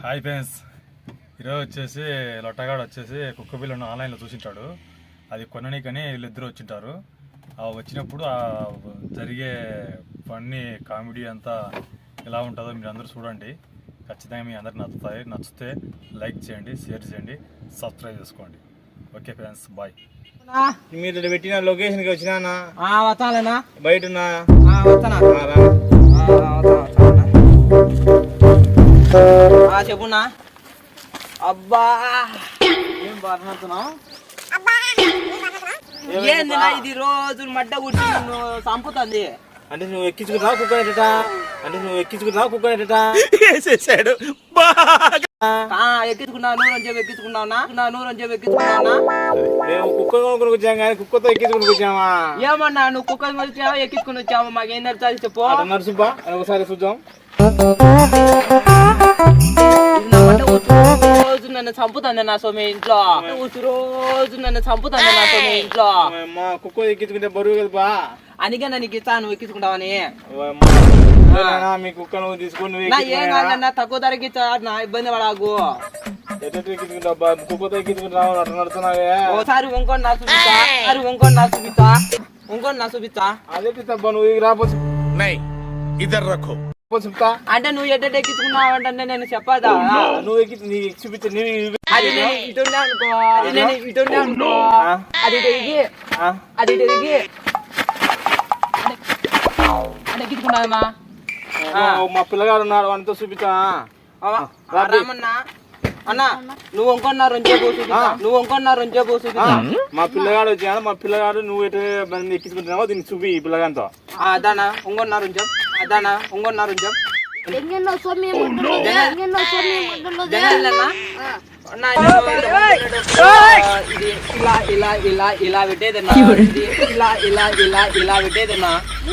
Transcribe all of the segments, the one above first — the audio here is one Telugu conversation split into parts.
Hi friends. ఈరోజు వచ్చేసి లొట్టగాడు వచ్చేసి కుక్క పిల్లను ఆన్లైన్లో చూసింటాడు. అది కొననీకని వీళ్ళిద్దరు వచ్చింటారు. ఆ వచ్చినప్పుడు ఆ జరిగే ఫన్నీ కామెడీ అంతా ఎలా ఉంటుందో మీరు అందరూ చూడండి. ఖచ్చితంగా మీ అందరికి నచ్చుతాయి. నచ్చితే లైక్ చేయండి షేర్ చేయండి సబ్స్క్రైబ్ చేసుకోండి. Okay friends bye. మీరు పెట్టిన లొకేషన్కి వచ్చినా బయట చెప్పున్నా. అబ్బా. ఏం బాధపడుతున్నావు? ఏందినా ఇది రోజు మడ్డ కుట్టి నిన్ను చంపుతుంది? అంటే నువ్వు ఎక్కించుకుంటున్నావు కుక్క ఎట అంటే నువ్వు కుక్క నూరు అని చెప్పి ఎక్కించుకున్నావునా నా? నూరు అని చెప్పి ఎక్కించుకున్నావునా మేము కుక్క కొనుక్కొని వచ్చాం కానీ కుక్కతో ఎక్కించుకుని వచ్చామా? ఏమన్నా నువ్వు కుక్కని వచ్చావా ఎక్కించుకుని వచ్చావా? మాకేం నడుతుంది చెప్పు. నడుసుబ్బా ఒకసారి చూద్దాం. నన్ను చంపుతుంది నా సోమి ఇంట్లో. రోజు నన్ను చంపుతుంది నా సోమి ఇంట్లో. కుక్క ఎక్కించుకుంటే బరువు కదా అందుకే నన్ను ఎక్కిస్తా నువ్వు ఎక్కించుకుంటావని. మీ కుక్క నువ్వు తీసుకుని ఏం కాదన్నా తక్కువ ధరకి నా ఇబ్బంది పడాకు. కుక్కతో ఎక్కించుకుంటావు నడుతున్నావే ఓసారి ఇంకోటి నా చూపిస్తా సారి ఇంకోటి నా చూపిస్తా ఇంకోటి నా చూపిస్తా. అదే తప్ప నువ్వు రాపోతు ఇద్దరు రఖో అంటే నువ్వు ఎట్ట ఎక్కించుకున్నావు అంటే నేను చెప్పదా? నువ్వు ఎక్కి నీ చూపించే నీ అది నేను ఇటు ఉండే అనుకో అది నేను ఇటు ఉండే అనుకో. అది ఎగి అది అంటే ఎక్కించుకున్నావా మా పిల్లగాడు ఉన్నాడు వానితో చూపించా రామన్న అన్న నువ్వు ఇంకొన్న రొంచే పోసుకుంటా నువ్వు ఇంకొన్న రొంచే పోసుకుంటా మా పిల్లగాడు వచ్చాడు మా పిల్లగాడు నువ్వు ఎటు ఎక్కించుకుంటున్నావో దీన్ని చూపి ఈ పిల్లగానితో. అదానా ఇంకొన్న రొంచం అదానా? ఇంకొన్న రొంచం ఎంగెన్నో సొమ్మి ఇది ఇలా ఇలా ఇలా ఇలా పెట్టేదన్నా. ఇలా ఇలా ఇలా ఇలా పెట్టేదన్నా.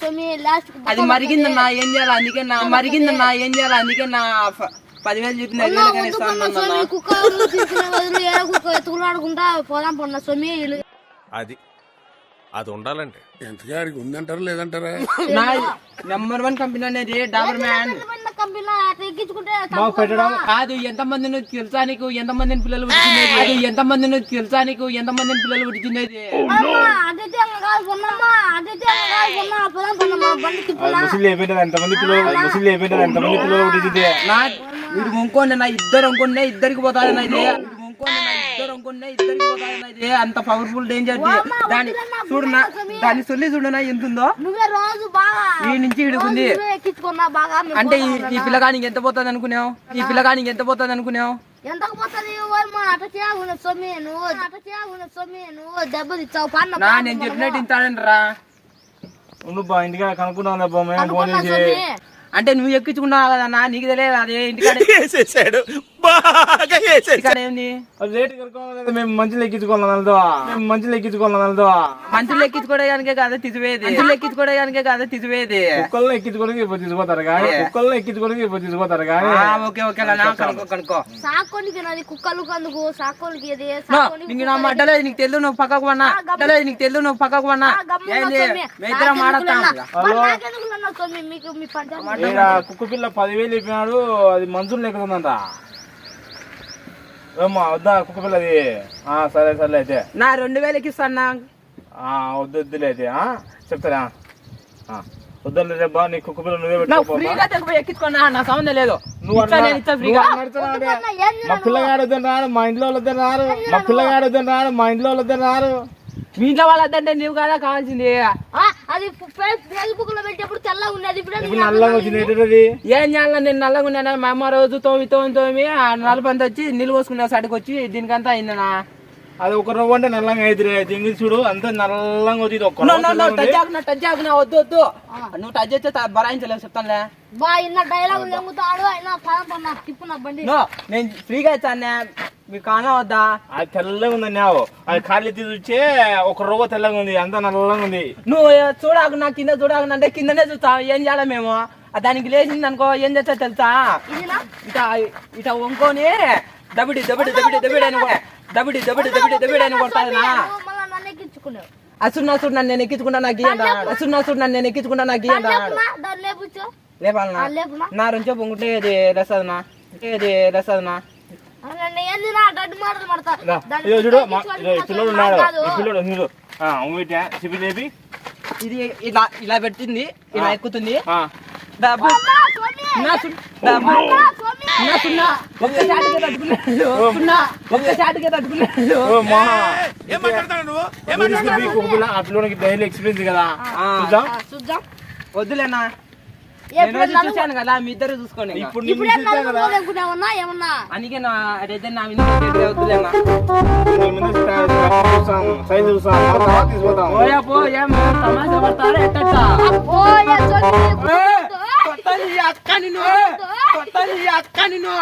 సొమ్మి లాస్ట్ అది మరిగిందన్నా ఏం చేయాలి? అందుకే నా మరిగిందన్నా ఏం చేయాలి? అందుకే నా ప- పదివేలు సొమ్మి కుక్క కుక్క ఎత్తుకులాడుకుంటా పోదాం పడిన సొమ్మి అది అది ఉండాలంటే ఎంతగాడికి ఉందంటారా లేదంటారా? నా నెంబర్ వన్ కంపెనీ అనేది డాబర్ మ్యాన్. మాకు పెట్టడం కాదు ఎంత మందిని తెలుసా నీకు? ఎంత మందిని పిల్లలు కాదు ఎంత మందిని తెలుసా నీకు ఎంత మందిని పిల్లలు ముసలి ఎంతమంది పిల్లలు ముసలి ఎంతమంది పిల్లలు పుట్టింది నా ఇంకోండి నా ఇద్దరు అనుకునే ఇద్దరికి పోతాది నా ఇది. ఇద్దరికి ఇది అంత పవర్ఫుల్ డేంజర్ దాని చూడు నా దాని సొల్లి చూడు నా ఎంత ఉందో నువ్వే రోజు బాగా ఈ నుంచి ఇడుకుంది అంటే ఈ పిల్లగానికి ఎంత పోతుంది అనుకున్నావు? ఈ పిల్లగానికి ఎంత పోతుంది నా నేను చెప్పినట్టు ఇంతాడండి రా నువ్వు ఇంటికి కనుక్కున్నావు అంటే నువ్వు ఎక్కించుకున్నావు కదా నా నీకు తెలియదు? అదే ఇంటికాడ. బాగా వేసేసాడు ఇంటికాడ ఏంది అది రేటు కనుక్కోవాలి మేము నెలతో మేము మంచులు ఎక్కించుకోవడానికే కాదా తీసివేది మంచులు ఎక్కించుకోవడానికే కాదా తీసివేది కుక్కల్లో ఎక్కించుకోవడానికి ఇప్పుడు తీసుకుపోతారు కానీ కుక్కల్లో ఎక్కించుకోవడానికి ఇప్పుడు తీసుకుపోతారు కానీ ఆ, ఓకే ఓకే నా కనుక్కో కనుక్కో. సాకోనికి నాది కుక్కలు కందుకు సాకోనికి ఇది నో, సాకోనికి నీకు నా మడ్డలేదు నీకు తెలుసు నువ్వు పక్కకు పన్నా అడ్డలేదు నీకు తెలుసు నువ్వు పక్కకు ఏంది? మీ ఇద్దరం మాడతాం నాకెందుకు నన్ను సొమ్మి? మీకు మీ పంచాయతీ ఈడ కుక్క పిల్ల పదివేలు చెప్పినాడు అది మంచులు లెక్కుతుందంట ఏమ్మా వద్దా కుక్క పిల్ల అది. ఆ, సరే సరే అయితే. నా రెండు వేలకి ఇస్తాను వద్దు వద్దులే అయితే ఆ? చెప్తారా? రేపా నీ కుక్క పిల్ల నువ్వే నా పెట్టుకోపో ఫ్రీగా తెగపోయి ఎక్కించుకున్నా నా సంబంధం లేదు. నువ్వు ఫ్రీగా. మా పిల్లగాడు వద్దని రాడు మా ఇంట్లో వాళ్ళు వద్దని రారు. మా పిల్లగాడు వద్దని రాడు మా ఇంట్లో వాళ్ళు వద్దని రారు. మీ ఇంట్లో వాళ్ళంటే నువ్వు కదా కావాల్సింది. ఆ, అది ఫేస్బుక్లో పెట్టేప్పుడు తెల్లగా ఉన్నది. ఇప్పుడు నల్లగా వచ్చింది ఏం చేయాలి నేను నల్లగా ఉన్నానా? మా అమ్మ రోజు తోమి తోమి తోమి ఆ నలపంత వచ్చి నిల్వ పోసుకునే సడికి వచ్చి దీనికంతా అయిందనా అది ఒక రవ్వ అంటే నల్లంగా అయితే దింగి చూడు అంత నల్లంగా ఉంది. టచ్ ఆగునా టచ్ ఆగునా వద్దు వద్దు. నువ్వు టచ్ చేస్తే బరాయించలేవు చెప్తానులే. బా ఇన్న డైలాగ్ నేను ఫ్రీగా ఇస్తాను మీకు కానా వద్దా? అది తెల్లగా ఉంది అన్నావు. అది ఖాళీ తీసి చూస్తే ఒక రవ్వ తెల్లగా ఉంది అంత నల్లగా ఉంది. నువ్వు చూడాకు నా కింద చూడాకు అంటే కిందనే చూస్తా ఏం చేయాలి మేము? దానికి లేచింది అనుకో ఏం చేస్తా తెలుసా? ఇదినా? ఇట ఇట వంకొని దబిడి దబిడి దబిడి దబిడి అని దబిడి దబిడి దబిడి దబిడి అని కొడతాదనా అసుడు నసుడు నన్ను నేను ఎక్కించుకుంటా నాకు అన్నాడు. అసుడు నసుడు నన్ను నేను ఎక్కించుకుంటా నాకు లేపుచ్చు లేపాలనా నా రుంచో పొంగుంటే ఇది రసదనా? ఇది రసదనా? చూడు పిల్లోడు ఉన్నాడు. పిల్లోడు చూడు ఇది ఇలా ఇలా పెట్టింది ఇలా ఎక్కుతుంది. డబ్బు! నా డబ్బు! నా సున్నా ఒక్క చాటుకే తట్టుకున్నాడు. సున్నా ఒక్క తట్టుకున్నాడు. ఆ డైలీ ఎక్స్పీరియన్స్ కదా. చూద్దాం. వద్దులేనా? చూశాను కదా మీ ఇద్దరు చూసుకోండి. ఇప్పుడు ఇప్పుడే అనుకున్నావన్నా ఏమన్నా? అందుకే నా అదైతే నా మీద తీసుకుపోతాం పోయా పో ఏం పడతారా ఎట్టా. కొట్టని అక్క నిన్ను కొట్టని అక్క నిన్ను.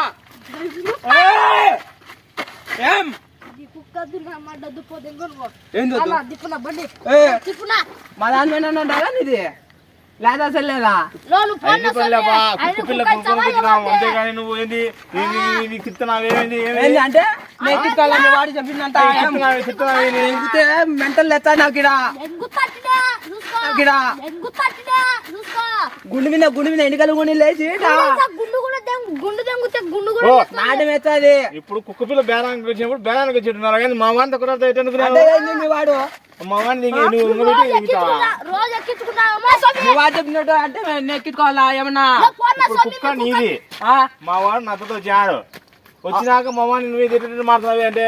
మా దాని మీద ఉండాలా నీది? లేదా అసలు లేదా అంతేగాని నువ్వు ఏంది? నీకు అంటే వాడు మెంటల్ నాకు ఇక్కడ. గుండు. మీద గుండు మీద ఎన్నికలు గుండి లేచి ఈడ. ఇంకా గుండు కూడా దెంగు గుండు కూడా ఇప్పుడు కుక్క పిల్ల బేరానికి వచ్చినప్పుడు బేరానికి వచ్చిట్టున్నారు. కానీ మా వాడిని అయితే ఏంది మీ వాడు? మా వాడిని రోజు వాడు చెప్పినట్టు అంటే నేను ఎక్కించుకోవాలా ఏమన్నా? కుక్క నీది. ఆ? మా వాడు నాతో వచ్చాడు వచ్చినాక మా వాడిని నువ్వు మాట్లాడవి అంటే?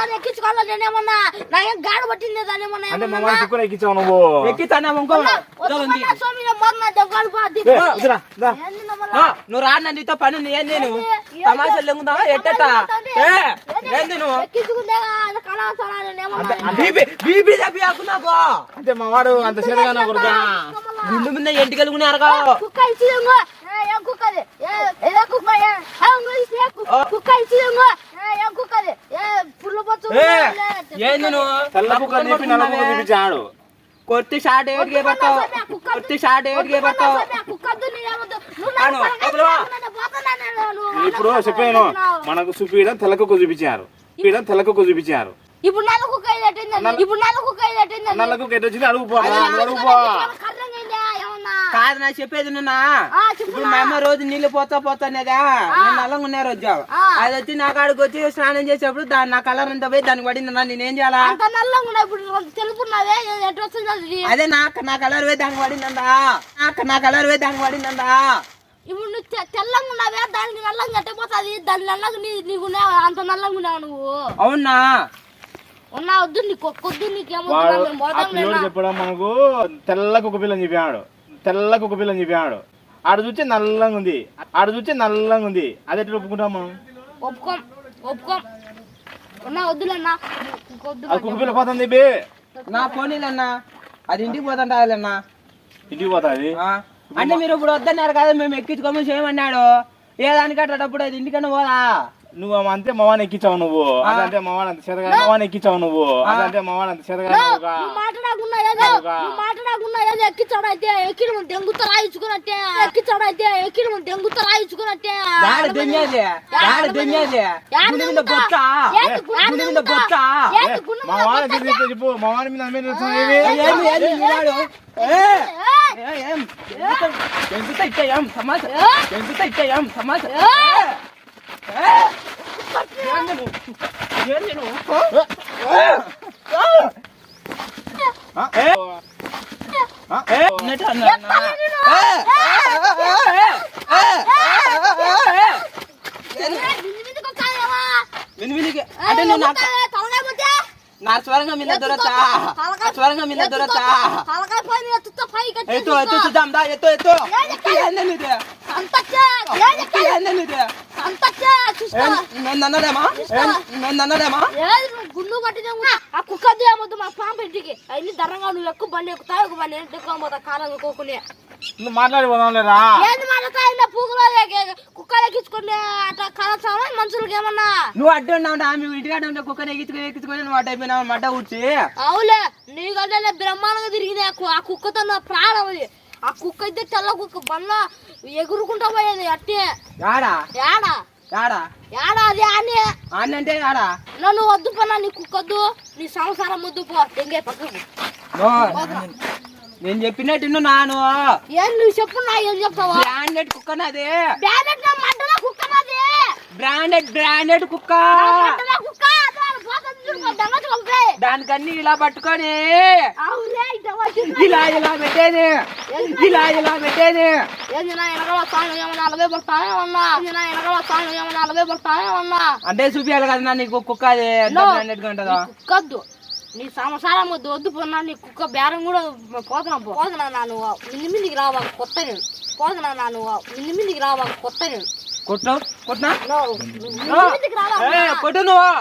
దాన్ని ఎక్కించుకోవాలా? నేనేమన్నా నాకేం గాడి పట్టింది దాన్ని ఏమన్నా అంటే మా వాడిని కుక్కని ఎక్కించావు నువ్వు. ఎక్కిస్తానా ఇంకో వద్దు ఉంది. పోన్న స్వామి నేను మొన్న దెబ్బలు బాధి ఏ, ఇదిరా, దా. ఏంది నమ్మలా? నో, నువ్వు రాను నీతో పని ఉంది ఏంది? నేను? తమాషాలు లెంగుతావా? ఎట్టట? ఏ ఏంది? నువ్వు? ఎక్కించుకుంటే అది కళాశాల నేనేమన్నా బీపీ బీపీ చెప్పి ఆకు నాకు. అంటే మా వాడు అంత చేతగానే కొడుకా గుండు మీద కుక్క ఏ కుక్కది? ఏ ఏ కుక్క? ఏ ఆ, ఏ కుక్క? ఏ ఏ కుక్కది ఏ ఏ ఏంది నువ్వు? తెల్ల కుక్క చెప్పి నల్ల కుక్క చూపించాడు కొట్టి షాట్ ఏడికే పడతావు కొట్టి షాట్ ఏడికే పడతావు అను, లోపల వా. ఇప్పుడు చెప్పాను మనకు చూపించడం తెల్ల కుక్క చూపించారు. చూపించడం తెల్ల కుక్క చూపించారు. ఇప్పుడు నల్ల కుక్క ఇప్పుడు నల్ల కుక్క నల్ల కుక్క ఎటు వచ్చింది? అడుగుపో కాదు నా చెప్పేది నున్నా ఆ, చెప్పు ఇప్పుడు మా అమ్మ రోజు నీళ్ళు పోతా పోతానేదా నేను నల్లంగా ఉన్నా రోజు. అది వచ్చి నా కాడికి వచ్చి స్నానం చేసేప్పుడు దాని నా కలర్ అంతా పోయి దానికి పడింది నా నేనేం చేయాలా? అది. నా నా కలర్ పోయి దానికి పడిందందా నాకు నా కలర్ పోయి దానికి పడిందందా ఇప్పుడు నువ్వు తె- తెల్లగా ఉన్నావే దానికి నల్లంగా గట్టిపోతుంది దాని నల్లగా నీ నీకు ఉన్నావా? అంత నల్లగా ఉన్నావు నువ్వు? అవునా? ఉన్నా వద్దు నీకు ఒక్కొద్దు నీకేమో? చెప్పడం మనకు తెల్ల కుక్క పిల్లని చెప్పాడు తెల్ల కుక్క పిల్లని చెప్పాడు ఆడ చూస్తే నల్లంగా ఉంది. ఆడ చూస్తే నల్లంగా ఉంది. అది ఎట్లా ఒప్పుకుంటాం మనం? ఒప్పుకోం. ఒప్పుకోం. ఉన్నా వద్దులేనా ఇంకొద్దు అది కుక్క పిల్ల పోతుంది బే. నా పోనీలన్నా అది ఇంటికి పోతుంటాలన్నా ఇంటికి పోతుంది అంటే మీరు ఇప్పుడు వద్దన్నారు కదా మేము ఎక్కించుకోమని చేయమన్నాడు. ఏ దానికి అట్టేటప్పుడు అది ఇంటికన్నా పోదా? నువ్వు అంతే మవాన్ని ఎక్కించావు నువ్వు. అదంటే మవాన్ అంత చేతగా మవాన్ని ఎక్కించావు నువ్వు. అదంటే మవాన్ అంత మాట్లాడకుండా ఏదో నువ్వు ఎక్కించాడైతే ఎక్కిన ముందు దెంగుతో రాయించుకున్నట్టే. ఎక్కించాడైతే ఎక్కిన ముందు దెంగుతో రాయించుకున్నట్టే. యాడ దున్యాది యాడ దున్యాది గుండె మీద బొక్క గుండె మీద బొక్క మా వాడిని తెలిస్తే చెప్పు మా వాడి మీద అమ్మే ఏమి? ఏంది? ఏంది? మీ వాడు? ఏ, ఏ, ఏం? ఎంత ఇచ్చాయం సమాస ఎంత ఇచ్చాయం సమాస ఆ? ఏ? ఆ? ఏ? నువ్వు? నా స్వరంగా మీద దొరచా స్వరంగా మీద దొరచా ఎత్తు ఎత్తు చూద్దాం దా ఎత్తు ఎత్తు ఎక్కి ఏందని ఇది ఎక్కి ఏందని ఇది ఏం, నేను అన్నదేమా ఏం, నేను అన్నదేమా గుండు పట్టిదే ఆ కుక్క ఏమొద్దు మా పాంపు ఇంటికి. అన్ని ధరంగా నువ్వు ఎక్కువ బండి ఎక్కుతావు ఒక బండి ఎక్కువ కాలం కోకునే నువ్వు మాట్లాడిపోదాం లేరా ఏంది మాట్లాడతా పూగులో కుక్కలు ఎక్కించుకునే అట్లా కలసామా మనుషులకి ఏమన్నా? నువ్వు అడ్డు ఉన్నావు ఆమె ఇంటికాడ ఉంటే కుక్కని ఎక్కించుకొని ఎక్కించుకొని నువ్వు అడ్డు అయిపోయినావు మడ్డ కూర్చి అవులే నీకంటే నేను బ్రహ్మాండంగా తిరిగింది ఆ కుక్కతో నా ప్రాణం అది. ఆ కుక్క అయితే తెల్ల కుక్క బండ్ల ఎగురుకుంటా పోయేది అట్టే. యాడా? ఏడా ఆడా ఏడా అది ఆన్? ఆడా నన్ను వద్దు పన్నా నీ కుక్కొద్దు నీ సంసారం వద్దు పో పక్కకు. నో నేను చెప్పినట్టు నాను. ఏం నువ్వు చెప్పు నా ఏం చెప్తావా? బ్రాండెడ్ కుక్క నాది. బ్యాలెట్ నా మంటలో కుక్క నాది. బ్రాండెడ్ బ్రాండెడ్ కుక్క. కుక్క. దానికన్నీ ఇలా పట్టుకొని అవునే, ఇలా ఇలా పెట్టేది ఇలా ఇలా పెట్టేది అంటే చూపించాలి కదా నా నీకు కుక్క అది ఎంత No. బ్రాండెడ్గా ఉంటుందో? కుక్కద్దు. నీ సంసారం వద్దు వద్దు పోనా నీ కుక్క బేరం కూడా పోతున్నా పోతున్నా నాను మింది మిందికి రావా కొత్త నేను. పోతున్నా నాను మింది మిందికి రావా కొత్త నేను. కొట్టు రావా కొట్టు నువ్వు.